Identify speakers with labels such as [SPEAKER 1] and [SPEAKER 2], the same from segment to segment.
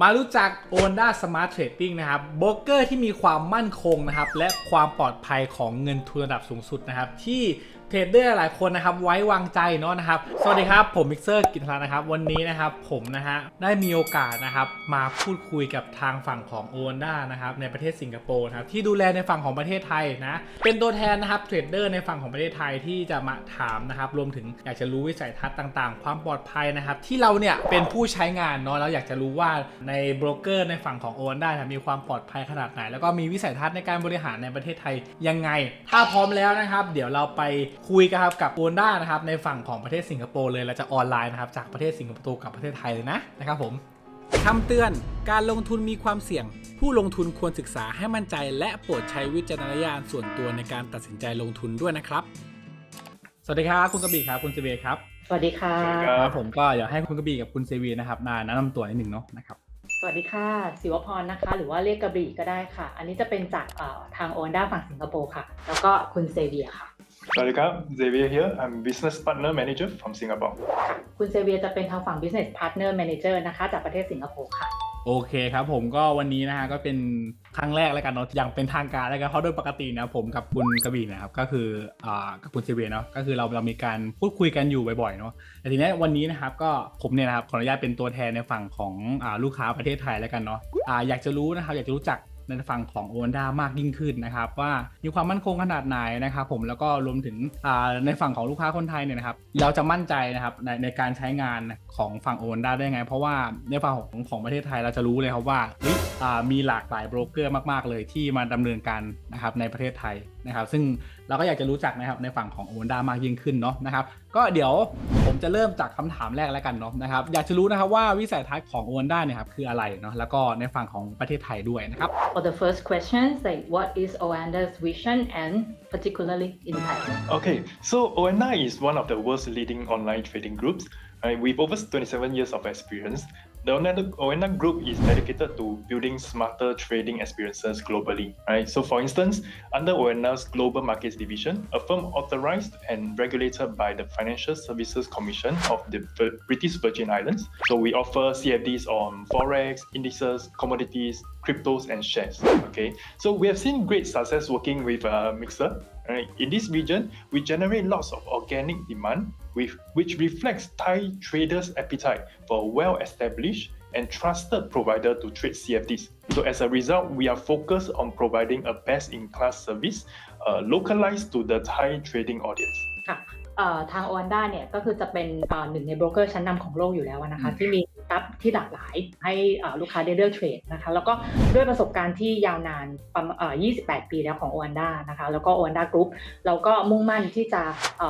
[SPEAKER 1] มารู้จัก o n d a Smart Trading นะครับโบรกเกอร์ที่มีความมั่นคงนะครับและความปลอดภัยของเงินทุนระดับสูงสุดนะครับที่ เทรดเดอร์หลายคนนะครับไว้วางใจเนาะนะครับ สวัสดีครับ ผมมิกเซอร์กิตลานะครับ วันนี้นะครับผมนะฮะได้มีโอกาสนะครับมาพูดคุยกับทางฝั่งของ o n d a นะครับในประเทศสิงคโปร์นะครับที่ดูแลในฝั่งของประเทศไทยนะเป็นตัวแทนนะครับเทรดเดอร์ในฝั่งของประเทศไทยที่จะมาถามนะครับรวมถึงอยากจะรู้วิสัยทัศน์ต่างๆ ความปลอดภัยนะครับที่เราเนี่ยเป็นผู้ใช้งานเนาะแล้วอยากจะรู้ว่าในโบรกเกอร์ในฝั่งของโอนด้ามีความปลอดภัยขนาดไหน แล้วก็มีวิสัยทัศน์ในการบริหารในประเทศไทยยังไง ถ้าพร้อมแล้วนะครับ เดี๋ยวเราไปคุยกันครับกับโอนด้านะครับในฝั่งของประเทศสิงคโปร์เลยเราจะออนไลน์นะครับจากประเทศสิงคโปร์กับประเทศไทยเลยนะนะครับผมคำเตือนการลงทุนมีความเสี่ยง ผู้ลงทุนควรศึกษาให้มั่นใจ และโปรดใช้วิจารณญาณส่วนตัวในการตัดสินใจลงทุนด้วยนะครับ สวัสดีครับคุณกระบี่ครับคุณเซเวียครับ
[SPEAKER 2] สวัสดีค่ะ
[SPEAKER 1] ครับผมก็อยากให้คุณกระบี่กับคุณเซเวียนะครับมาแนะนำตัวนิดหนึ่งเนาะนะครับ
[SPEAKER 2] สวัสดีค่ะศิวพรนะคะ หรือว่าเรียกกระบี่ก็ได้ค่ะ อันนี้จะเป็นจากเอ่อทางโอนด้าฝั่งสิงคโปร์ค่ะ แล้วก็คุณเซเวียค่ะ
[SPEAKER 3] Sawadee krap, Xavier here. I'm Business Partner Manager from Singapore.
[SPEAKER 2] ค่ะคุณเซเวียจะเป็นทางฝั่ง Business Partner Manager นะคะจากประเทศสิงคโปร์ค่ะ
[SPEAKER 1] โอเคครับผมก็วันนี้นะฮะก็เป็นครั้งแรกแล้วกันเนาะอย่างเป็นทางการแล้วกันเพราะโดยปกตินะผมกับคุณกระบี่นะครับก็คืออ่ากับคุณเซเวียเนาะก็คือเราเรามีการพูดคุยกันอยู่บ่อยๆเนาะแต่ทีนี้วันนี้นะครับก็ผมเนี่ยนะครับขออนุญาตเป็นตัวแทนในฝั่งของอ่าลูกค้าประเทศไทยแล้วกันเนาะอ่าอยากจะรู้นะครับอยากจะรู้จัก ในฝั่งของโอนด้ามากยิ่งขึ้นนะครับว่ามีความมั่นคงขนาดไหนนะครับผมแล้วก็รวมถึงในฝั่งของลูกค้าคนไทยเนี่ยนะครับเราจะมั่นใจนะครับในในการใช้งานของฝั่งโอนด้าได้ไง เพราะว่าในฝั่งของของประเทศไทยเราจะรู้เลยครับว่ามีหลากหลายโบรกเกอร์มาก ๆ เลยที่มาดำเนินการนะครับในประเทศไทยนะครับซึ่งเราก็อยากจะรู้จักนะครับในฝั่งของโอนด้ามากยิ่งขึ้นเนาะนะครับก็เดี๋ยวผมจะเริ่มจากคำถามแรกแล้วกันเนาะนะครับอยากจะรู้นะครับว่าวิสัยทัศน์ของโอนด้าเนี่ยครับคืออะไรเนาะแล้วก็ในฝั่งของประเทศไทยด้วยนะครับ
[SPEAKER 2] For the first question like what is Oanda's vision and particularly in Thailand
[SPEAKER 3] Okay, so ONI is one of the world's leading online trading groups. Right, with over 27 years of experience, the ONI group is dedicated to building smarter trading experiences globally. Right, so for instance, under ONI's Global Markets Division, a firm authorized and regulated by the Financial Services Commission of the British Virgin Islands. So we offer CFDs on forex, indices, commodities, cryptos, and shares. Okay, so we have seen great success working with uh, Mixer. Right? In this region, we generate lots of organic demand, with, which reflects Thai traders' appetite for a well-established and trusted provider to trade CFDs. So as a result, we are focused on providing a best-in-class service uh, localized to the Thai trading audience.
[SPEAKER 2] ค่ะเอ่อทาง Oanda เนี่ยก็คือจะเป็นเอ่อหนึ่งในโบรกเกอร์ชั้นนำของโลกอยู่แล้วนะคะ
[SPEAKER 1] อืม
[SPEAKER 2] ที่มี ทับที่หลากหลาย ให้ลูกค้าได้เลือกเทรดนะคะแล้วก็ด้วยประสบการณ์ที่ยาวนานประมาณ28 ปีแล้วของโอนด้านะคะแล้วก็โอนด้ากรุ๊ปเราก็มุ่งมั่นที่จะ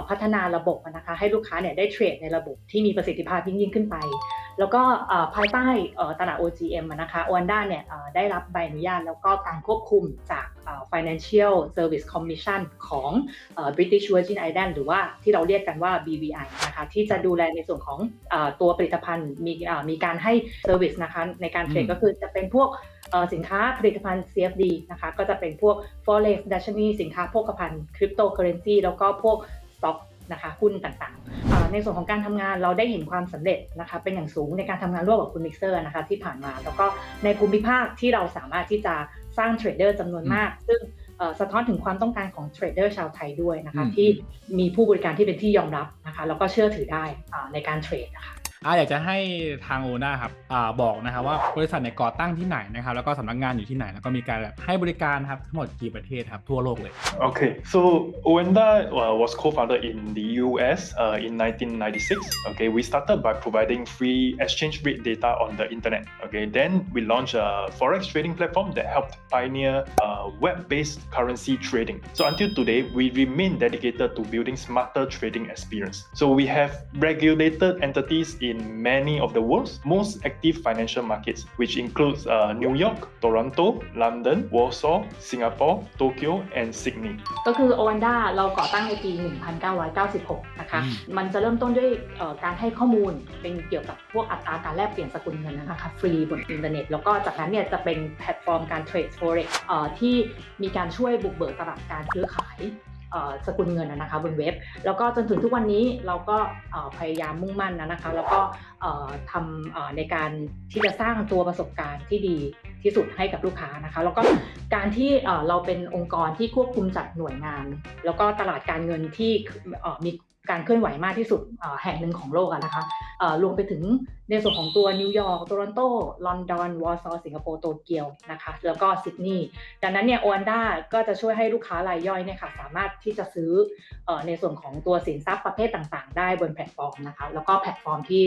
[SPEAKER 2] พัฒนาระบบนะคะให้ลูกค้าเนี่ยได้เทรดในระบบที่มีประสิทธิภาพยิ่งยิ่งขึ้นไป แล้วก็เอ่อภายใต้เอ่อตลาด OGM อะนะคะ Oanda เนี่ยเอ่อได้รับใบอนุญาตแล้วก็การควบคุมจากเอ่อ Financial Service Commission ของเอ่อ British Virgin Islands หรือว่าที่เราเรียกกันว่า BVI นะคะที่จะดูแลในส่วนของเออตัวผลิตภัณฑ์มีเอ่อมีการให้ Service นะคะในการเทรด
[SPEAKER 1] อืม
[SPEAKER 2] ก็คือจะเป็นพวกเอ่อสินค้าผลิตภัณฑ์ CFD นะคะก็จะเป็นพวก Forex d a s h n y สินค้าโภคภัณฑ์ Cryptocurrency แล้วก็พวก Stock นะคะหุ้นต่างๆเอ่อในส่วนของการทำงานเราได้เห็นความสำเร็จนะคะเป็นอย่างสูงในการทำงานร่วมกับคุณมิกเซอร์นะคะที่ผ่านมาแล้วก็ในภูมิภาคที่เราสามารถที่จะสร้างเทรดเดอร์จำนวนมาก ซึ่งเอ่อสะท้อนถึงความต้องการของเทรดเดอร์ชาวไทยด้วยนะคะ
[SPEAKER 1] อืม
[SPEAKER 2] ที่มีผู้บริการที่เป็นที่ยอมรับนะคะแล้วก็เชื่อถือได้อ่าในการเทรดนะคะ
[SPEAKER 1] อาอยากจะให้ทางโอนาครับอบอกนะครับว่าบริษัทเนี่ยก่อตั้งที่ไหนนะครับแล้วก็สำนักงานอยู่ที่ไหน แล้วก็มีการแบบให้บริการนะครับทั้งหมดกี่ประเทศครับทั่วโลกเลย
[SPEAKER 3] Okay, so Oenda uh, was co-founded in the US uh, in 1996. Okay, we started by providing free exchange rate data on the internet. Okay, then we launched a forex trading platform that helped pioneer uh, web-based currency trading. So until today, we remain dedicated to building smarter trading experience. So we have regulated entities in many of the world's most active financial markets, which includes uh, New York, Toronto, London, Warsaw, Singapore, Tokyo, and Sydney.
[SPEAKER 2] ก็คือ o อ a n d a เราก่อตั้งในปี 1996 นะคะ
[SPEAKER 1] อืม
[SPEAKER 2] มันจะเริ่มต้นด้วยเอ่อการให้ข้อมูลเป็นเกี่ยวกับพวกอัตราการแลกเปลี่ยนสกุลเงินนะคะ ฟรีบนอินเทอร์เน็ต แล้วก็จากนั้นเนี่ยจะเป็นแพลตฟอร์มการเทรด forex เอ่อที่มีการช่วยบุกเบิกตลาดการซื้อขายเอ่อ สกุลเงินนะคะบนเว็บ แล้วก็จนถึงทุกวันนี้เราก็พยายามมุ่งมั่นนะนะคะ แล้วก็ทำในการที่จะสร้างตัวประสบการณ์ที่ดีที่สุดให้กับลูกค้านะคะ แล้วก็การที่เราเป็นองค์กรที่ควบคุมจัดหน่วยงาน แล้วก็ตลาดการเงินที่มีการเคลื่อนไหวมากที่สุดแห่งหนึ่งของโลกนะคะรวมไปถึง ในส่วนของตัวนิวยอร์กโตรอนโต ลอนดอน วอร์ซอสิงคโปร์ โตเกียวนะคะ แล้วก็ซิดนีย์ ดังนั้นเนี่ยโอวันด้าก็จะช่วยให้ลูกค้ารายย่อยเนี่ยค่ะสามารถที่จะซื้ออในส่วนของตัวสินทรัพย์ประเภทต่างๆ ได้บนแพลตฟอร์มนะคะ แล้วก็แพลตฟอร์มที่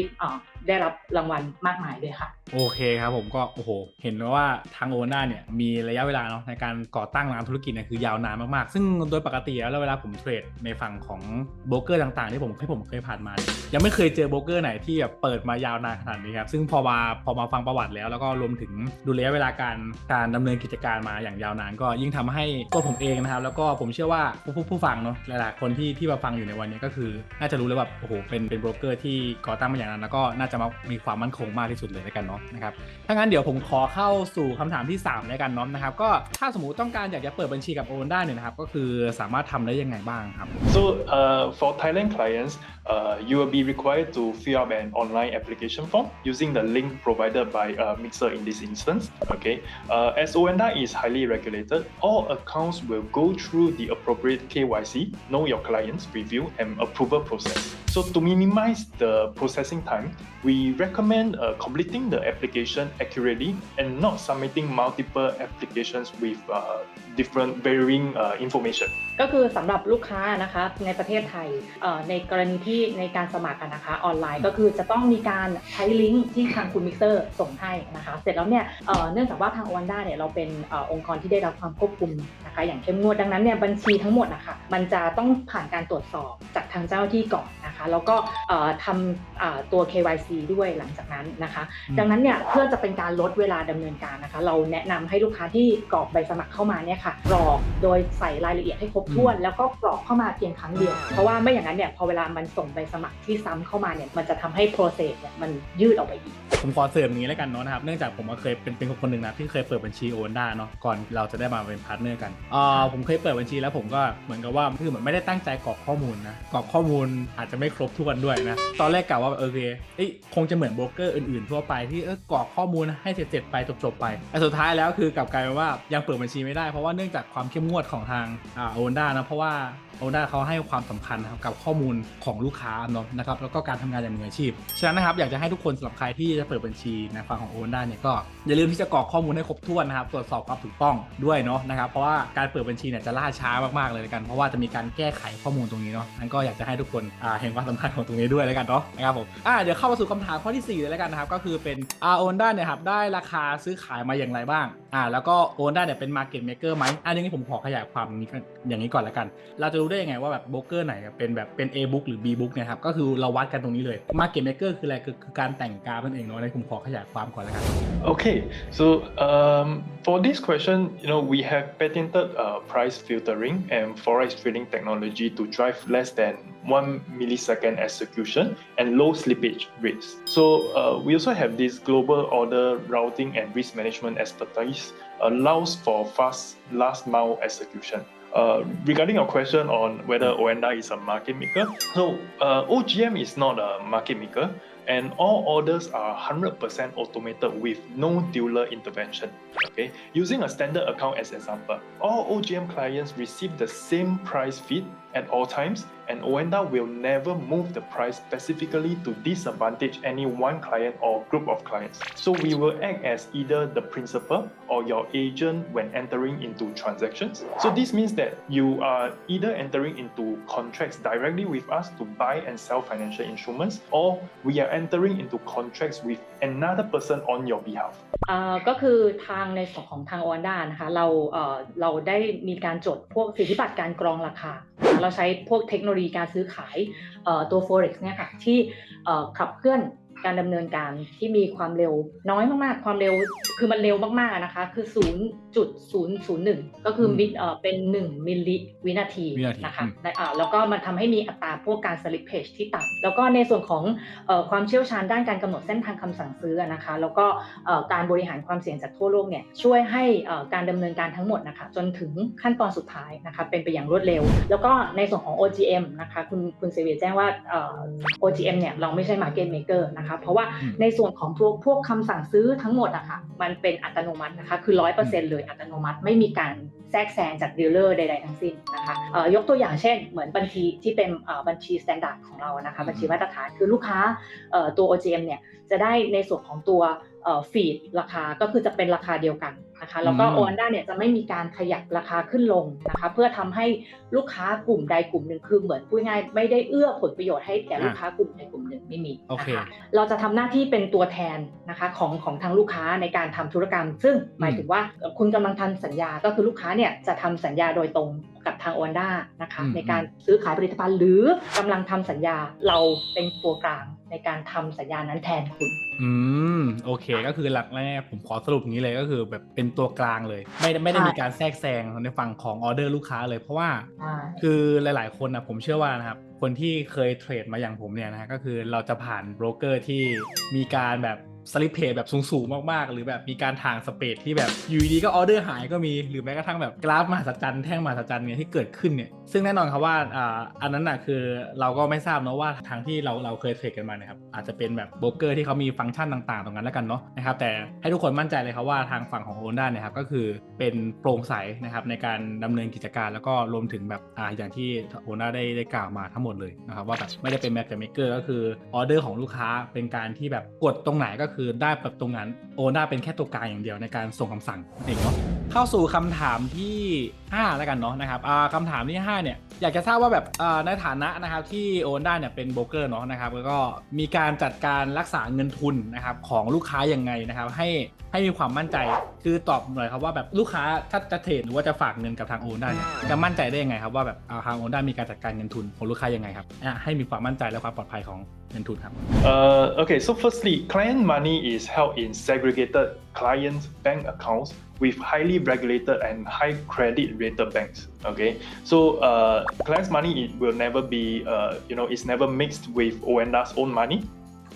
[SPEAKER 2] ได้รับรางวัลมากมายเลยค่ะ
[SPEAKER 1] โอเคครับผมก็โอ้โห เห็นว่าทางโอวาน่าเนี่ยมีระยะเวลาเนาะในการก่อตั้งร้านธุรกิจเนี่ยคือยาวนานมากๆ ซึ่งโดยปกติแล้วเวลาผมเทรดในฝั่งของโบรกเกอร์ต่างๆที่ผมให้ผมเคยผ่านมายยังไม่เคยเจอโบรกเกอร์ไหนที่แบบเปิดมายาวนานขนาดนี้ครับ ซึ่งพอมาพอมาฟังประวัติแล้ว แล้วก็รวมถึงดูระยะเวลาการการดำเนินกิจการมาอย่างยาวนาน ก็ยิ่งทำให้ตัวผมเองนะครับ แล้วก็ผมเชื่อว่าผู้ผู้ผู้ฟังเนาะหลายๆคนที่ที่มาฟังอยู่ในวันนี้ก็คือ น่าจะรู้เลยว่าโอ้โหเป็นเป็นโบรกเกอร์ที่ก่อตั้งมาอย่างนั้น แล้วก็น่าจะมามีความมั่นคงมากที่สุดเลยแล้วกันเนาะนะครับถ้างั้นเดี๋ยวผมขอเข้าสู่คำถามที่3แล้วกันเนาะนะครับก็ถ้าสมมติต้องการอยากจะเปิดบัญชีกับโอนได้เนี่ยนะครับก็คือสามารถทำได้ยังไงบ้างครับ
[SPEAKER 3] So uh, for Thailand clients, uh, you will be required to fill up an online application form using the link provided by uh, Mixer in this instance. Okay, uh, as ONDA is highly regulated, all accounts will go through the appropriate KYC, know your clients review and approval process. So to minimize the processing time, we recommend uh, completing the application accurately and not submitting multiple applications with uh, different varying uh, information.
[SPEAKER 2] ก็คือสำหรับลูกค้านะคะในประเทศไทยเอ่อในกรณีที่ในการสมัครกันนะคะออนไลน์ก็คือจะต้องมีการ ใช้ลิงก์ที่ทางคุณมิกเซอร์ส่งให้นะคะ เสร็จแล้วเนี่ยเเนื่องจากว่าทางอวันด้าเนี่ยเราเป็นออองค์กรที่ได้รับความควบคุมนะคะอย่างเข้มงวดดังนั้นเนี่ยบัญชีทั้งหมดนะคะมันจะต้องผ่านการตรวจสอบจากทางเจ้าหน้าที่ก่อน นะคะ แล้วก็เอ่อทำอ่าตัว KYC ด้วยหลังจากนั้นนะคะ
[SPEAKER 1] อืม
[SPEAKER 2] ดังนั้นเนี่ยเพื่อจะเป็นการลดเวลาดำเนินการนะคะ เราแนะนำให้ลูกค้าที่กรอกใบสมัครเข้ามาเนี่ยค่ะกรอกโดยใส่รายละเอียดให้ครบถ้วน แล้วก็กรอกเข้ามาเพียงครั้งเดียว เพราะว่าไม่อย่างนั้นเนี่ยพอเวลามันส่งใบสมัครที่ซ้ำเข้ามาเนี่ยมันจะทำให้ process เนี่ยมันยืดออกไปอีก
[SPEAKER 1] ผมขอเสริมอย่างนี้แล้วกันเนาะนะครับ เนื่องจากผมก็เคยเป็นเป็นคนหนึ่งนะที่เคยเปิดบัญชีโอนได้เนาะก่อนเราจะได้มาเป็นพาร์ทเนอร์กันเอ่อผมเคยเปิดบัญชีแล้วผมก็เหมือนกับว่าคือเหมือนไม่ได้ตั้งใจกรอกข้อมูลนะกรอกข้อมูลอาจจะไม่ครบถ้วนด้วยนะ ตอนแรกกะว่าวว่าโอเคเอ้ยคงจะเหมือนโบรกเกอร์อื่นๆทั่วไปที่เออกรอกข้อมูลให้เสร็จๆไปจบๆไปแต่สุดท้ายแล้วคือกลับกลายเป็นว่ายังเปิดบัญชีไม่ได้เพราะว่าเนื่องจากความเข้มงวดของทางอ่าโอนด้านะเพราะว่า โอนด้าเขาให้ความสำคัญนะครับกับข้อมูลของลูกค้าเนาะนะครับแล้วก็การทำงานอย่างมืออาชีพ ฉะนั้นนะครับอยากจะให้ทุกคนสำหรับใครที่จะเปิดบัญชีในฝั่งของโอนด้าเนี่ยก็อย่าลืมที่จะกรอกข้อมูลให้ครบถ้วนนะครับตรวจสอบความถูกต้องด้วยเนาะนะครับเพราะว่าการเปิดบัญชีเนี่ยจะล่าช้ามากๆเลยกัน เพราะว่าจะมีการแก้ไขข้อมูลตรงนี้เนาะนั้นก็อยากจะให้ทุกคนเห็นความสำคัญของตรงนี้ด้วยแล้วกันเนาะนะครับผมอ่าเดี๋ยวเข้ามาสู่คำถามข้อที่สี่เลยแล้วกันนะครับก็คือเป็นอาโอนด้าเนี่ยครับได้ราคาซื้อขายมาอย่างไรบ้างอ่าแล้วก็โอนด้าเนี่ยเป็นมาร์เก็ตเมเกอร์ไหมอันนี้ผมขอขยายความนี้อย่างนี้ก่อนแล้วกัน เราจะรู้ได้ยังไงว่าแบบโบรกเกอร์ไหนเป็นแบบเป็น A book หรือ B book เนี่ยครับก็คือเราวัดกันตรงนี้เลย Market Maker คืออะไรคือการแต่งกราฟนั่นเองเนาะในผมขอขยายความก่อนแล้วกัน
[SPEAKER 3] Okay, so um, for this question, you know, we have patented uh, price filtering and forex trading technology to drive less than one millisecond execution and low slippage rates. So uh, we also have this global order routing and risk management expertise allows for fast last mile execution. Uh, regarding your question on whether ONDA is a market maker, so uh, OGM is not a market maker and all orders are 100% automated with no dealer intervention. Okay, using a standard account as example, all OGM clients receive the same price feed at all times, and OENDA will never move the price specifically to disadvantage any one client or group of clients. So we will act as either the principal or your agent when entering into transactions. So this means that you are either entering into contracts directly with us to buy and sell financial instruments, or we are entering into contracts with another person on your behalf.
[SPEAKER 2] อ่าก็คือทางในส่วนของทาง o อนด้านะคะเราเอ่อเราได้มีการจดพวกสิทธิบัตรการกรองราคานะคะ เราใช้พวกเทคโนโลยีการซื้อขายเอ่อตัว forex เนี่ยค่ะที่ขับเคลื่อน การดำเนินการที่มีความเร็วน้อยมากๆ ความเร็วคือมันเร็วมากๆนะคะ คือ 0.001 ก็คือมิลเอ่อเป็น 1 มิลลิวินาที
[SPEAKER 1] วินาที
[SPEAKER 2] นะคะ
[SPEAKER 1] อืม
[SPEAKER 2] และอ่าแล้วก็มันทำให้มีอัตราพวกการสลิปเพจที่ต่ำแล้วก็ในส่วนของเอ่อความเชี่ยวชาญด้านการกำหนดเส้นทางคำสั่งซื้อนะคะ แล้วก็เอ่อการบริหารความเสี่ยงจากทั่วโลกเนี่ยช่วยให้เอ่อการดำเนินการทั้งหมดนะคะจนถึงขั้นตอนสุดท้ายนะคะเป็นไปอย่างรวดเร็ว แล้วก็ในส่วนของ OGM นะคะคุณคุณเซเวียแจ้งว่าเอ่อ OGM เนี่ยเราไม่ใช่ Market Maker นะคะเพราะว่า
[SPEAKER 1] อืม
[SPEAKER 2] ในส่วนของพวกพวกคำสั่งซื้อทั้งหมดอะค่ะ มันเป็นอัตโนมัตินะคะ คือ100%เลยอัตโนมัติไม่มีการ แทรกแซงจากดีลเลอร์ใดๆทั้งสิ้นนะคะเอ่อยกตัวอย่างเช่น เหมือนบัญชีที่เป็นเอ่อบัญชี standard ของเรานะคะบัญชีมาตรฐานคือลูกค้าเอ่อตัว OGM เนี่ยจะได้ในส่วนของตัวฟีดราคาก็คือจะเป็นราคาเดียวกันนะคะแล้วก็
[SPEAKER 1] อืม
[SPEAKER 2] โอวันด้าเนี่ยจะไม่มีการขยับราคาขึ้นลงนะคะเพื่อทำให้ลูกค้ากลุ่มใดกลุ่มหนึ่งคือเหมือนพูดง่ายๆไม่ได้เอื้อผลประโยชน์ให้แก่ลูกค้ากลุ่มใดกลุ่มหนึ่งไม่มี
[SPEAKER 1] โอเค
[SPEAKER 2] นะคะเราจะทำหน้าที่เป็นตัวแทนนะคะของของทางลูกค้าในการทำธุรกรรม ซึ่งหมายถึงว่าเอ่อคุณกำลังทำสัญญาก็คือลูกค้าเนี่ยจะทำสัญญาโดยตรงกับทางโอวันด้านะคะ
[SPEAKER 1] อืม
[SPEAKER 2] ในการซื้อขายผลิตภัณฑ์หรือกำลังทำสัญญาเราเป็นตัวกลางในการทำสัญญานั้นแทนคุณ
[SPEAKER 1] อืม โอเค ก็คือหลักแรกผมขอสรุปอย่างนี้เลยก็คือแบบเป็นตัวกลางเลย ไม่ได้ไม่ได้
[SPEAKER 2] ใช่
[SPEAKER 1] มีการแทรกแซงในฝั่งของออเดอร์ลูกค้าเลย เพราะว่า
[SPEAKER 2] ใช่
[SPEAKER 1] คือหลาย ๆ คนนะผมเชื่อว่านะครับคนที่เคยเทรดมาอย่างผมเนี่ยนะฮะก็คือเราจะผ่านโบรกเกอร์ที่มีการแบบ สลิปเพย์แบบสูงๆมากๆ หรือแบบมีการทางสเปดที่แบบอยู่ดีๆก็ออเดอร์หายก็มีหรือแม้กระทั่งแบบกราฟมหัศจรรย์แท่งมหัศจรรย์เนี่ยที่เกิดขึ้นเนี่ยซึ่งแน่นอนครับว่าอ่าอันนั้นน่ะคือเราก็ไม่ทราบเนอะว่าทางที่เราเราเคยเทรดกันมาเนะครับอาจจะเป็นแบบโบรกเกอร์ที่เขามีฟังก์ชันต่างๆ ตรงนั้นแล้วกันเนาะนะครับแต่ให้ทุกคนมั่นใจเลยครับว่าทางฝั่งของโอนด้าเนี่ยครับก็คือเป็นโปร่งใสนะครับในการดำเนินกิจการแล้วก็รวมถึงแบบอ่าอย่างที่โอน่าได้ได้กล่าวมาทั้งหมดเลยนะครับว่าแบบไม่ได้เป็นแม็กเกอร์ก็คือออเดอร์ของลูกค้าเป็นการที่แบบกดตรงไหนก็คือได้แบบตรงนั้นโอน่าเป็นแค่ตัวกลางอย่างเดียวในการส่งคำสั่งเองเนาะเข้าสู่คำถามที่5แล้วกันเนาะนะครับคำถามที่ห้าเนี่ยอยากจะทราบว่าแบบในฐานะนะครับที่โอน่าเนี่ยเป็นโบรกเกอร์เนาะนะครับแล้วก็มีการจัดการรักษาเงินทุนนะครับของลูกค้ายังไงนะครับให้ให้มีความมั่นใจคือตอบหน่อยครับว่าแบบลูกค้าถ้าจะเทรดหรือว่าจะฝากเงินกับทางโอนได้เนี่ยจะมั่นใจได้ยังไงครับว่าแบบทางโอนได้มีการจัดการเงินทุนของลูกค้ายังไงครับให้มีความมั่นใจและความปลอดภัยของ and
[SPEAKER 3] uh, okay, so firstly, client money is held in segregated client bank accounts with highly regulated and high credit rated banks. Okay, so uh, clients' money it will never be, uh, you know, it's never mixed with Oenda's own money.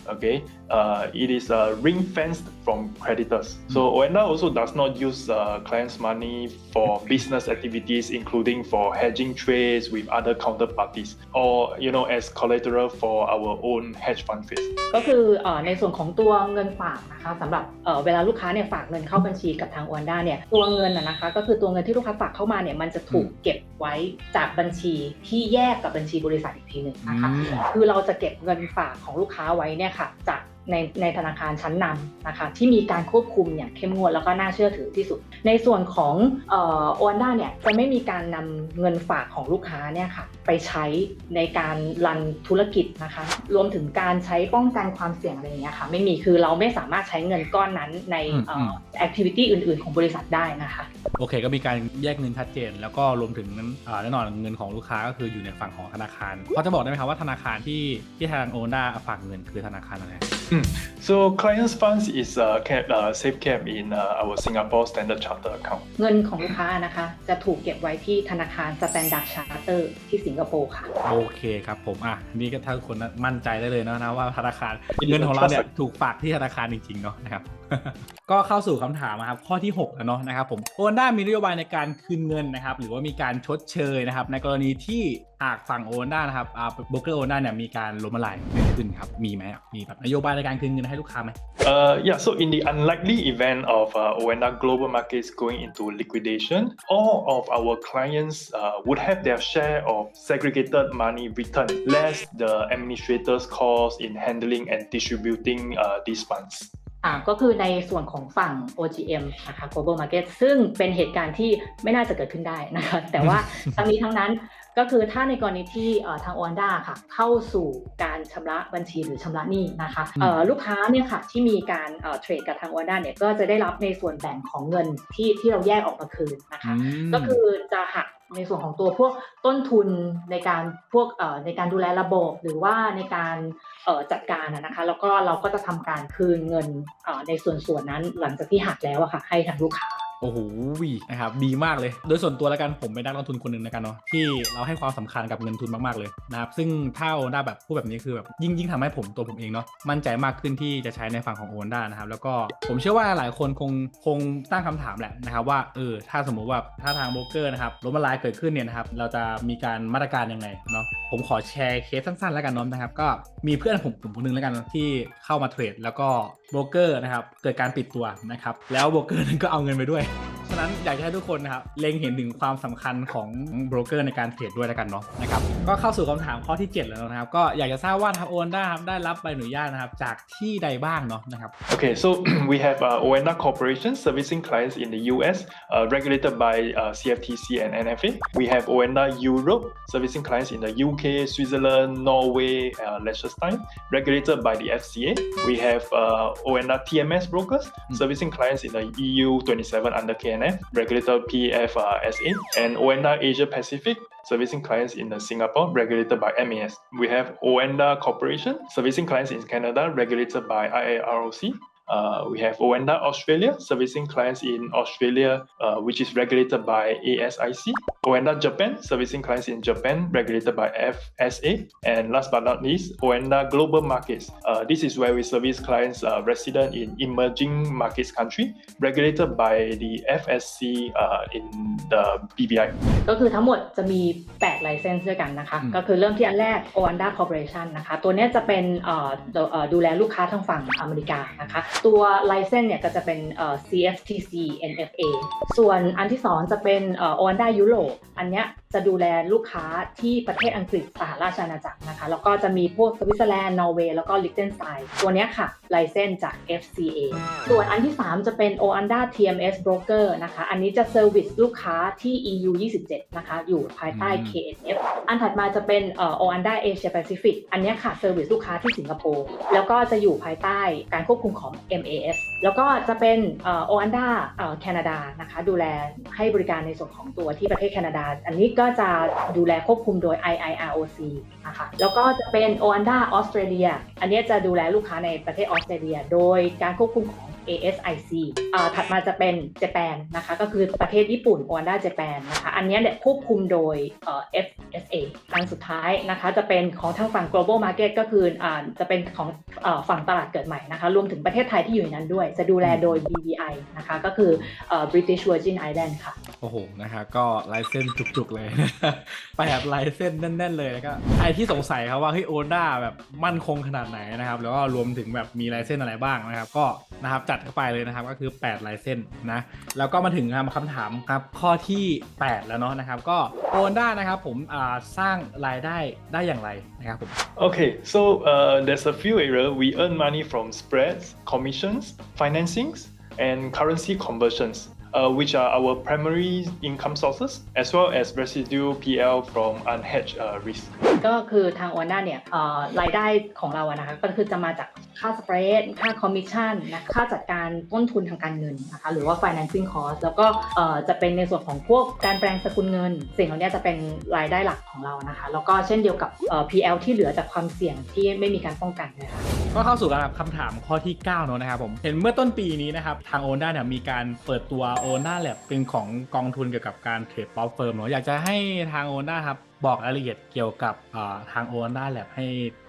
[SPEAKER 3] Okay, uh, it is uh, ring fenced from creditors. So ONDA also does not use uh, clients' money for business activities, including for hedging trades with other counterparties, or you know, as collateral for our own hedge fund fees.
[SPEAKER 2] ก็คือเอ่อในส่วนของตัวเงินฝากนะคะสำหรับเอ่อเวลาลูกค้าเนี่ยฝากเงินเข้าบัญชีกับทางออนด้าเนี่ยตัวเงินนะนะคะก็คือตัวเงินที่ลูกค้าฝากเข้ามาเนี่ยมันจะถูกเก็บไว้จากบัญชีที่แยกกับบัญชีบริษัทอีกทีหนึ่งนะคะคือเราจะเก็บเงินฝากของลูกค้าไว้เนี่ยค่ะจาก ในในธนาคารชั้นนำนะคะที่มีการควบคุมอย่างเข้มงวดแล้วก็น่าเชื่อถือที่สุด ในส่วนของเอ่อโอวันด้าเนี่ยจะไม่มีการนำเงินฝากของลูกค้าเนี่ยค่ะไปใช้ในการรันธุรกิจนะคะรวมถึงการใช้ป้องกันความเสี่ยงอะไรอย่างเงี้ยค่ะไม่มีคือเราไม่สามารถใช้เงินก้อนนั้นใน
[SPEAKER 1] อืม
[SPEAKER 2] เอ่
[SPEAKER 1] อื
[SPEAKER 2] อ
[SPEAKER 1] ม
[SPEAKER 2] แอคทิวิตี้อื่น ๆ ของบริษัทได้นะคะ
[SPEAKER 1] โอเค ก็มีการแยกเงินชัดเจน แล้วก็รวมถึงนั้นอ่าแน่นอนเงินของลูกค้าก็คืออยู่ในฝั่งของธนาคารพอจะบอกได้ไหมครับว่าธนาคารที่ที่ทางโอนด้าฝากเงินคือธนาคารอะไร
[SPEAKER 3] So clients' funds is uh, kept uh, safe kept in uh, our Singapore Standard Charter account.
[SPEAKER 2] เงินของลูกค้านะคะ จะถูกเก็บไว้ที่ธนาคาร Standard Charter ที่สิงคโปร์ค่ะ
[SPEAKER 1] โอเคครับผมอะนี่ก็ถ้าทุกคนมั่นใจได้เลยนะนะว่าธนาคารเงินของเราเนี่ยถูกฝากที่ธนาคารจริงๆเนาะนะครับ ก็เข้าสู่คำถามนะครับข้อที่6แล้วเนาะนะครับผมโอนด้ามีนโยบายในการคืนเงินนะครับหรือว่ามีการชดเชยนะครับในกรณีที่หากฝั่งโอนด้านะครับอ่าโบรกเกอร์โอนด้าเนี่ยมีการล้มละลายเกิดขึ้นครับมีไหมมีแบบนโยบายในการคืนเงินให้ลูกค้าไหม
[SPEAKER 3] Uh, yeah, so in the unlikely event of uh, ONA global markets going into liquidation, all of our clients uh, would have their share of segregated money returned, less the administrator's cost in handling and distributing uh, these funds.
[SPEAKER 2] อ่าก็คือในส่วนของฝั่ง OGM นะคะ Global Market ซึ่งเป็นเหตุการณ์ที่ไม่น่าจะเกิดขึ้นได้นะคะ แต่ว่าทั้งนี้ทั้งนั้นก็คือถ้าในกรณีที่เอ่อทางออนด้าค่ะ เข้าสู่การชำระบัญชีหรือชำระหนี้นะคะเอ่อลูกค้าเนี่ยค่ะที่มีการเอ่อเทรดกับทางออนด้าเนี่ยก็จะได้รับในส่วนแบ่งของเงินที่ที่เราแยกออกมาคืนนะคะ ก็คือจะหัก ในส่วนของตัวพวกต้นทุนในการพวกเอ่อในการดูแลระบบหรือว่าในการเอ่อจัดการนะคะ แล้วก็เราก็จะทำการคืนเงินเอ่อในส่วนส่วนนั้นหลังจากที่หักแล้วอะค่ะให้ทางลูกค้า
[SPEAKER 1] โอ้โหนะครับดีมากเลย โดยส่วนตัวแล้วกันผมเป็นนักลงทุนคนหนึ่งแล้วกันเนาะที่เราให้ความสำคัญกับเงินทุนมากๆเลยนะครับซึ่งถ้าโอนด้าแบบพูดแบบนี้คือแบบยิ่งยิ่งทำให้ผมตัวผมเองเนาะมั่นใจมากขึ้นที่จะใช้ในฝั่งของโอนด้านะครับแล้วก็ผมเชื่อว่าหลายคนคงคงตั้งคำถามแหละนะครับว่าเออถ้าสมมุติว่าถ้าทางโบรกเกอร์นะครับล้มละลายเกิดขึ้นเนี่ยนะครับเราจะมีการมาตรการยังไงเนาะผมขอแชร์เคสสั้นๆ แล้วกันเนาะนะครับ ก็มีเพื่อนผมผมคนหนึงแล้วกันที่เข้ามาเทรดแล้วก็โบรกเกอร์นะครับเกิดการปิดตัวนะครับแล้วโบรกเกอร์นั้นก็เอาเงินไปด้วยฉะนั้นอยากจะให้ทุกคนนะครับเล็งเห็นถึงความสำคัญของโบรกเกอร์ในการเทรดด้วยแล้วกันเนาะนะครับก็เข้าสู่คำถามข้อที่ 7 แล้วนะครับ ก็อยากจะทราบว่าทางโอนได้ครับได้รับใบอนุญาตนะครับจากที่ใดบ้างเนาะนะครับ
[SPEAKER 3] Okay, so we have uh, ONA Corporation servicing clients in the US, uh, regulated by uh, CFTC and NFA. We have ONA Europe servicing clients in the UK, Switzerland, Norway, uh, Liechtenstein, regulated by the FCA. We have uh, ONA TMS brokers servicing clients in the EU 27 under KNF, eh? regulated PFSA, uh, and ONA Asia Pacific servicing clients in Singapore, regulated by MAS. We have ONDA Corporation, servicing clients in Canada, regulated by IAROC. Uh, we have ONDA Australia, servicing clients in Australia, uh, which is regulated by ASIC. ONDA Japan, servicing clients in Japan, regulated by FSA. And last but not least, ONDA Global Markets. Uh, this is where we service clients uh, resident in emerging markets country, regulated by the FSC uh, in the BBI.
[SPEAKER 2] ก็คือทั้งหมดจะมี 8 license ด้วยกันนะคะ
[SPEAKER 1] อืม
[SPEAKER 2] ก็คือเริ่มที่อันแรก Oanda Corporation นะคะ ตัวเนี้ยจะเป็นเอ่อเอ่อดูแลลูกค้าทางฝั่งอเมริกานะคะ ตัวไลเซนต์เนี่ยก็จะเป็นเอ่อ CFTC NFA ส่วนอันที่สองจะเป็นเอ่อ Oanda Europe อันเนี้ยจะดูแลลูกค้าที่ประเทศอังกฤษสหราชอาณาจักรนะคะ แล้วก็จะมีพวกสวิตเซอร์แลนด์ นอร์เวย์ แล้วก็ลิ c เ t นสไตน์ตัวเนี้ยค่ะ license จาก FCA ส่วนอันที่ 3 จะเป็น Oanda TMS Broker นะคะ อันนี้จะ service ลูกค้าที่ EU 27 นะคะ อยู่ภายใต้
[SPEAKER 1] อืม
[SPEAKER 2] KNF อันถัดมาจะเป็นเอ่อ Oanda Asia Pacific อันเนี้ยค่ะ service ลูกค้าที่สิงคโปร์แล้วก็จะอยู่ภายใต้การควบคุมของ MAS แล้วก็จะเป็นเอ่อ Oanda เอ่อแคนาดานะคะ ดูแลให้บริการในส่วนของตัวที่ประเทศแคนาดา อันนี้ก็จะดูแลควบคุมโดย IIROC นะคะแล้วก็จะเป็น Oanda ออสเตรเลียอันนี้จะดูแลลูกค้าในประเทศออสเตรเลีย โดยการควบคุมของ ASIC อ่าถัดมาจะเป็นเจแปนนะคะ ก็คือประเทศญี่ปุ่น Oanda Japan นนะคะ อันนี้เนี่ยควบคุมโดยเอ่อ FSA อันสุดท้ายนะคะ จะเป็นของทางฝั่ง global market ก็คืออ่าจะเป็นของเอ่อฝั่งตลาดเกิดใหม่นะคะ รวมถึงประเทศไทยที่อยู่ในนั้นด้วย จะดูแลโดย BVI นะคะ ก็คือเอ่อ British Virgin Island ค่ะ
[SPEAKER 1] โอ้โห นะครับก็ลายเส้นจุกๆเลยไปแบบลายเส้นแน่น ๆ เลยแล้วก็ใครที่สงสัยครับว่าเฮ้ยโอนด้าแบบมั่นคงขนาดไหนนะครับแล้วก็รวมถึงแบบมีลายเส้นอะไรบ้างนะครับ ก็นะครับจัดเข้าไปเลยนะครับก็คือ 8 ลายเส้นนะแล้วก็มาถึงคำถามครับข้อที่ 8 แล้วเนาะนะครับ ก็โอนด้านะครับผมสร้างรายได้ได้อย่างไรนะครับผม
[SPEAKER 3] Okay, so uh, there's a few areas we earn money from spreads, commissions, financings, and currency conversions, uh, which are our primary income sources, as well as residual PL from unhedged uh, risk.
[SPEAKER 2] ก็คือทางโอน่าเนี่ยเอ่อรายได้ของเราอะนะคะก็คือจะมาจาก ค่าสเปรดค่าคอมมิชชั่นนะค่าจัดการต้นทุนทางการเงินนะคะหรือว่า financing cost แล้วก็จะเป็นในส่วนของพวกการแปลงสกุลเงิน สิ่งเหล่านี้จะเป็นรายได้หลักของเรานะคะ แล้วก็เช่นเดียวกับ PL ที่เหลือจากความเสี่ยงที่ไม่มีการป้องกันนะคะ
[SPEAKER 1] ก็เข้าสู่คำถามข้อที่9เนอะนะครับผมเห็นเมื่อต้นปีนี้นะครับทางโอนด้าเนี่ยมีการเปิดตัวโอนด้าแลบเป็นของกองทุนเกี่ยวกับการเทรดป๊อปเฟิร์มเนอะอยากจะให้ทางโอนด้าครับบอกรายละเอียดเกี่ยวกับทางโอนด้าแลบให้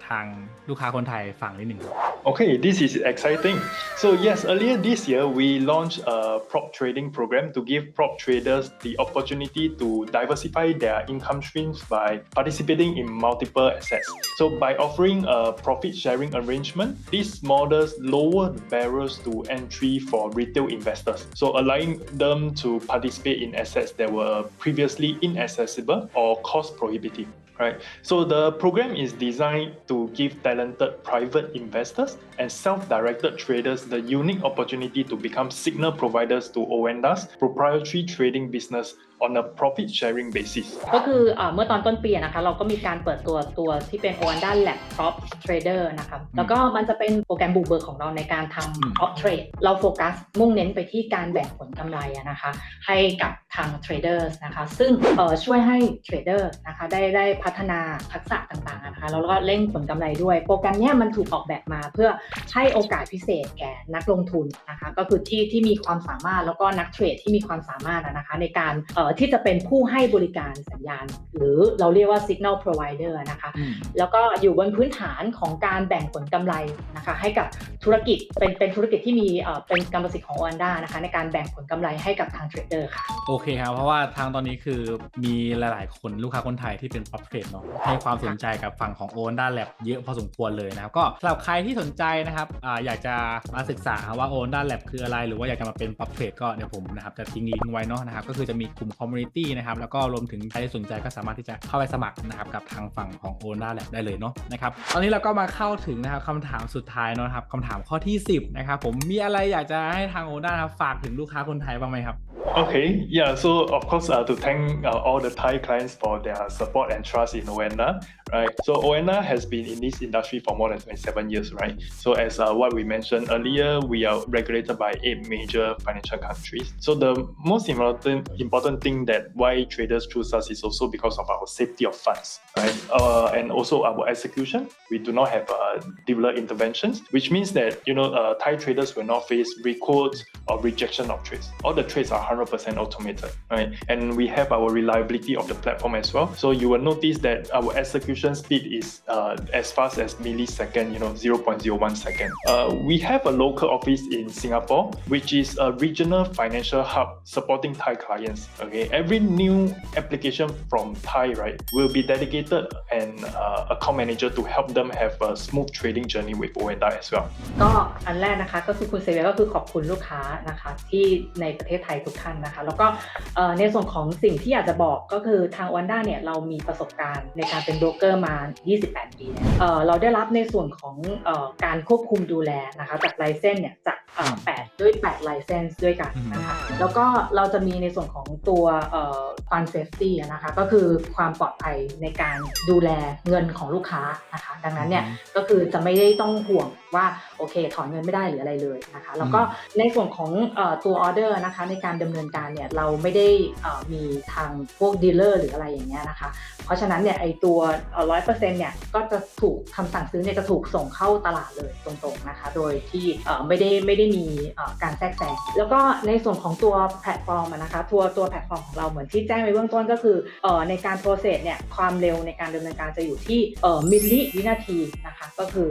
[SPEAKER 1] ทางลูกค้าคนไทยฟังนิดหนึ่งครับ
[SPEAKER 3] Okay, this is exciting. So yes, earlier this year we launched a prop trading program to give prop traders the opportunity to diversify their income streams by participating in multiple assets. So by offering a profit sharing arrangement, these models lower the barriers to entry for retail investors. So allowing them to participate in assets that were previously inaccessible or cost prohibitive. Right. So the program is designed to give talented private investors and self-directed traders the unique opportunity to become signal providers to ONDA's proprietary trading business on a profit sharing basis.
[SPEAKER 2] ก็คือเออเมื่อตอนต้นปีนะคะเราก็มีการเปิดตัวตัวที่เป็น o a n d a Lab Prop Trader นะครับแล้วก็มันจะเป็นโปรแกรมบุกเบิกของเราในการท
[SPEAKER 1] อืมำ
[SPEAKER 2] Prop Trade เราโฟกัสมุ่งเน้นไปที่การแบ่งผลกำไรอะนะคะให้กับทาง traders นะคะซึ่งเอ่อช่วยให้ trader นะคะได้ได้พัฒนาทักษะต่างๆอะนะคะแล้วก็เร่งผลกำไรด้วย โปรแกรมเนี้ยมันถูกออกแบบมาเพื่อให้โอกาสพิเศษแก่นักลงทุนนะคะก็คือที่ที่มีความสามารถแล้วก็นักเทรดที่มีความสามารถอะนะคะในการเอ่อที่จะเป็นผู้ให้บริการสัญญาณ หรือเราเรียกว่า signal provider นะคะ
[SPEAKER 1] อืม
[SPEAKER 2] แล้วก็อยู่บนพื้นฐานของการแบ่งผลกำไรนะคะ ให้กับธุรกิจเป็นเป็นธุรกิจที่มีเอ่อเป็นกรรมสิทธิ์ของ o อ n d a นะคะ ในการแบ่งผลกำไรให้กับทางเทรดเดอร์ค่ะ
[SPEAKER 1] โอเคครับ เพราะว่าทางตอนนี้คือมีหลาย ๆ คนลูกค้าคนไทยที่เป็น p r o p t r a d e เนาะให้ความสนใจกับฝั่งของ o อ n d a Lab เยอะพอสมควรเลยนะครับก็สำหรับใครที่สนใจนะครับอาอยากจะมาศึกษาว่า o อ n d a Lab คืออะไร หรือว่าอยากจะมาเป็น p r o p t r a d e ก็เดี๋ยวผมนะครับจะทิ้งลิงก์ไว้เนาะนะครับก็คือจะมีกลุ่มคอมมูนิตี้นะครับแล้วก็รวมถึงใครที่สนใจก็สามารถที่จะเข้าไปสมัครนะครับกับทางฝั่งของ o อ n d a Lab ได้เลยเนาะนะครับตอนนี้เราก็มาเข้าถึงนะครับคำถามสุดท้ายเนาะครับคำถามข้อที่ 10นะครับผมมีอะไรอยากจะให้ทาง o อ n d a ครับฝากถึงลูกค้าคนไทยบ้างไหมครับ
[SPEAKER 3] Okay, yeah, so of course, uh, to thank uh, all the Thai clients for their support and trust in OENA, right? So OENA has been in this industry for more than 27 years, right? So as uh, what we mentioned earlier, we are regulated by eight major financial countries. So the most important important thing that why traders choose us is also because of our safety of funds, right? Uh, and also our execution. We do not have uh, dealer interventions, which means that you know uh, Thai traders will not face requotes or rejection of trades. All the trades are 100% automated, right? And we have our reliability of the platform as well. So you will notice that our execution speed is uh, as fast as millisecond, you know, 0.01 second. Uh, we have a local office in Singapore, which is a regional financial hub supporting Thai clients. Okay, every new application from Thai, right, will be dedicated and uh, account manager to help them have a smooth trading journey with ONDA as well.
[SPEAKER 2] ก็อันแรกนะคะก็คือคุณเซเวียก็คือขอบคุณลูกค้านะคะที่ในประเทศไทยทุก ท่านนะคะ แล้วก็เอ่อในส่วนของสิ่งที่อยากจะบอกก็คือทางวันด้าเนี่ยเรามีประสบการณ์ในการเป็นโบรกเกอร์มา 28 ปีเนี่ยเอ่อเราได้รับในส่วนของเอ่อการควบคุมดูแลนะคะจากไลเซนเนี่ยจากเอ่อ8ด้วย8ไลเซนส์ด้วยกันนะคะแล้วก็เราจะมีในส่วนของตัวเอ่อฟันเซฟตี้นะคะก็คือความปลอดภัยในการดูแลเงินของลูกค้านะคะดังนั้นเนี่ยก็คือจะไม่ได้ต้องห่วงว่าโอเคถอนเงินไม่ได้หรืออะไรเลยนะคะแล้วก็ในส่วนของเออตัวออเดอร์นะคะในการดำเนินการเนี่ยเราไม่ได้เอ่อมีทางพวกดีลเลอร์หรืออะไรอย่างเงี้ยนะคะ เพราะฉะนั้นเนี่ยไอตัวร้อยเปอร์เซ็นต์เนี่ยก็จะถูกคำสั่งซื้อเนี่ยจะถูกส่งเข้าตลาดเลยตรงๆนะคะ โดยที่เอ่อไม่ได้ไม่ได้มีเอ่อการแทรกแซงแล้วก็ในส่วนของตัวแพลตฟอร์มอะนะคะตัวตัวแพลตฟอร์มของเราเหมือนที่แจ้งไปเบื้องต้นก็คือเอ่อในการโปรเซสเนี่ยความเร็วในการดำเนินการจะอยู่ที่เอ่อมิลลิวินาทีนะคะก็คือ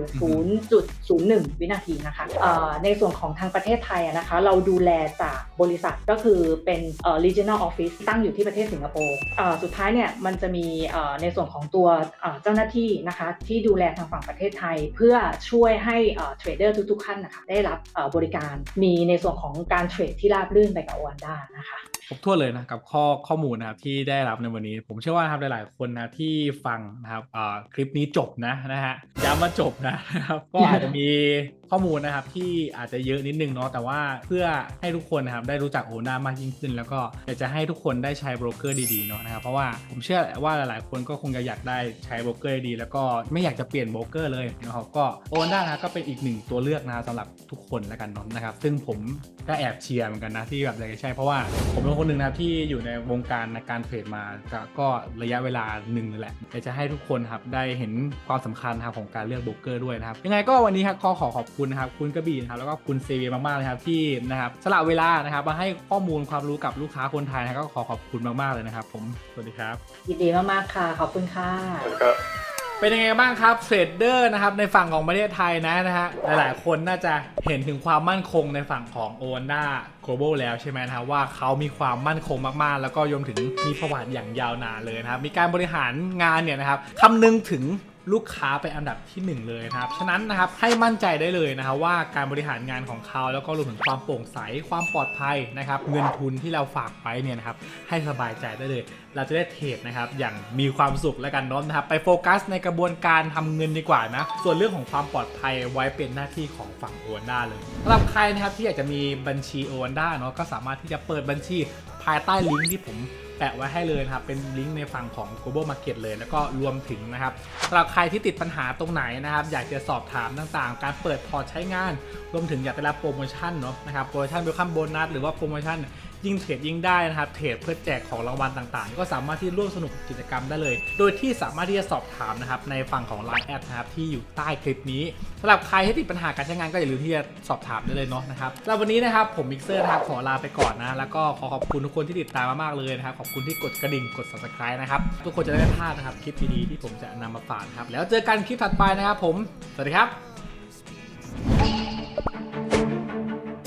[SPEAKER 2] 0.01 วินาทีนะคะเอ่อในส่วนของทางประเทศไทยอะนะคะเราดูแลจากบริษัทก็คือือเป็นเอ่อ regional office ตั้งอยู่ที่ประเทศสิงคโปร์เอ่อสุดท้ายเนี่ยมันจะมีเอ่อในส่วนของตัวเอ่อเจ้าหน้าที่นะคะที่ดูแลทางฝั่งประเทศไทย เพื่อช่วยให้เทรดเดอร์ทุกๆขั้นนะคะได้รับเอ่อบริการมีในส่วนของการเทรดที่ราบรื่นไปกับโอวันด้านะคะ
[SPEAKER 1] ครบถ้วนเลยนะกับข้อข้อมูลนะครับที่ได้รับในวันนี้ ผมเชื่อว่านะครับหลาย ๆ คนนะที่ฟังนะครับอ่าคลิปนี้จบนะนะฮะย้ำว่าจบนะนะครับก็อาจจะมีข้อมูลนะครับที่อาจจะเยอะนิดนึงเนาะแต่ว่าเพื่อให้ทุกคนนะครับได้รู้จักโอน่ามากยิ่งขึ้น แล้วก็อยากจะให้ทุกคนได้ใช้โบรกเกอร์ดีๆเนาะนะครับเพราะว่าผมเชื่อว่าหลาย ๆ คนก็คงจะอยากได้ใช้โบรกเกอร์ดีๆแล้วก็ไม่อยากจะเปลี่ยนโบรกเกอร์เลยนะครับก็โอน่านะครับก็เป็นอีกหนึ่งตัวเลือกนะครับสำหรับทุกคนแล้วกันเนาะนะครับ ซึ่งผมก็แอบเชียร์เหมือนกันนะที่แบบอยากจะใช่เพราะว่าผมเป็นคนหนึ่งนะครับที่อยู่ในวงการในการเทรดมาก็ก็ระยะเวลาหนึ่งเลยแหละอยากจะให้ทุกคนครับได้เห็นความสำคัญนะครับของการเลือกโบรกเกอร์ด้วยนะครับยังไงก็วันนี้ครับขอขอขอบคุณนะครับคุณกระบี่นะครับแล้วก็คุณเซเวียมากๆเลยครับที่นะครับสละเวลานะครับมาให้ข้อมูลความรู้กับลูกค้าคนไทยนะครับก็ขอขอบคุณมากๆเลยนะครับ ผมสวัสดีครับ
[SPEAKER 2] ยินดีมากๆค่ะขอบคุณค่ะ
[SPEAKER 1] เป็นยังไงบ้างครับเทรดเดอร์นะครับในฝั่งของประเทศไทยนะนะฮะหลายๆ คนน่าจะเห็นถึงความมั่นคงในฝั่งของโอ n d a Global แล้วใช่ไหมนะครับว่าเขามีความมั่นคงมากๆ แล้วก็ยมถึงมีประวัติอย่างยาวนานเลยนะครับมีการบริหารงานเนี่ยนะครับคำนึงถึง ลูกค้าเป็นอันดับทีหนึ่1 เลยนะครับ ฉะนั้นนะครับให้มั่นใจได้เลยนะครับว่าการบริหารงานของเขาแล้วก็รวมถึงความโปร่งใสความปลอดภัยนะครับเงินทุนที่เราฝากไปเนี่ยนะครับให้สบายใจได้เลย เราจะได้เทรดนะครับอย่างมีความสุขและกันน้นนะครับไปโฟกัสในกระบวนการทำเงินดีกว่านะส่วนเรื่องของความปลอดภัยไว้เป็นหน้าที่ของฝั่งโอวันด้าเลยสำหรับใครนะครับที่อยากจะมีบัญชีโอวันด้าเนาะก็สามารถที่จะเปิดบัญชีภายใต้ลิงก์ที่ผม แปะไว้ให้เลยนะครับ เป็นลิงก์ในฝั่งของ global market เลย แล้วก็รวมถึงนะครับสำหรับใครที่ติดปัญหาตรงไหนนะครับ อยากจะสอบถามต่างๆ การเปิดพอร์ตใช้งาน รวมถึงอยากได้รับโปรโมชั่นเนาะนะครับ โปรโมชั่นเวลคัมโบนัสหรือว่าโปรโมชั่น ยิ่งเทรดยิ่งได้นะครับ เทรดเพื่อแจกของรางวัลต่างๆ ก็สามารถที่ร่วมสนุกกิจกรรมได้เลย โดยที่สามารถที่จะสอบถามนะครับในฝั่งของ Line แอดนะครับที่อยู่ใต้คลิปนี้สำหรับใครที่ติดปัญหาการใช้งานก็อย่าลืมที่จะสอบถามได้เลยเนาะนะครับสำหรับวันนี้นะครับผมมิกเซอร์นะครับขอลาไปก่อนนะแล้วก็ขอขอบคุณทุกคนที่ติดตามมากๆเลยนะครับขอบคุณที่กดกระดิ่งกด subscribe นะครับทุกคนจะได้ไม่พลาดนะครับคลิปดีๆที่ผมจะนำมาฝากครับแล้วเจอกันคลิปถัดไปนะครับผมสวัสดีครับ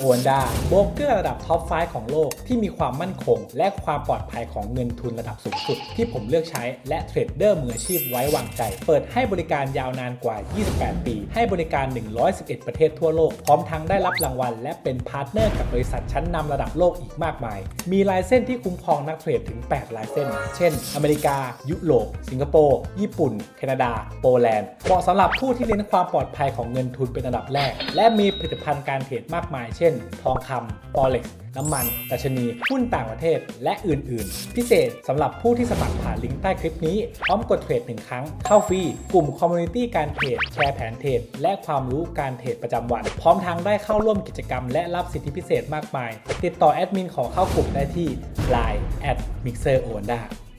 [SPEAKER 1] โอนดาโบรกเกอร์ระดับท็อป 5 ของโลกที่มีความมั่นคง และความปลอดภัยของเงินทุนระดับสูงสุด ที่ผมเลือกใช้และเทรดเดอร์มืออาชีพไว้วางใจ เปิดให้บริการยาวนานกว่า 28 ปี ให้บริการ 111 ประเทศทั่วโลก พร้อมทั้งได้รับรางวัล และเป็นพาร์ทเนอร์กับบริษัทชั้นนำระดับโลกอีกมากมาย มีลายเส้นที่คุ้มครองนักเทรดถึง 8 ลายเส้น เช่น อเมริกา ยุโรป สิงคโปร์ ญี่ปุ่น แคนาดา โปแลนด์ เหมาะสำหรับผู้ที่เน้นความปลอดภัยของเงินทุนเป็นอันดับแรก และมีผลิตภัณฑ์การเทรดมากมาย เช่นทองคำ Forex น้ำมันดัชนีหุ้นต่างประเทศ และอื่น ๆ พิเศษสำหรับผู้ที่สมัครผ่านลิงก์ใต้คลิปนี้ พร้อมกดเทรดหนึ่งครั้ง เข้าฟรี กลุ่มคอมมูนิตี้การเทรด แชร์แผนเทรด และความรู้การเทรดประจำวัน พร้อมทั้งได้เข้าร่วมกิจกรรม และรับสิทธิพิเศษมากมาย ติดต่อแอดมินขอเข้ากลุ่มได้ที่ Line at Mixer o n d a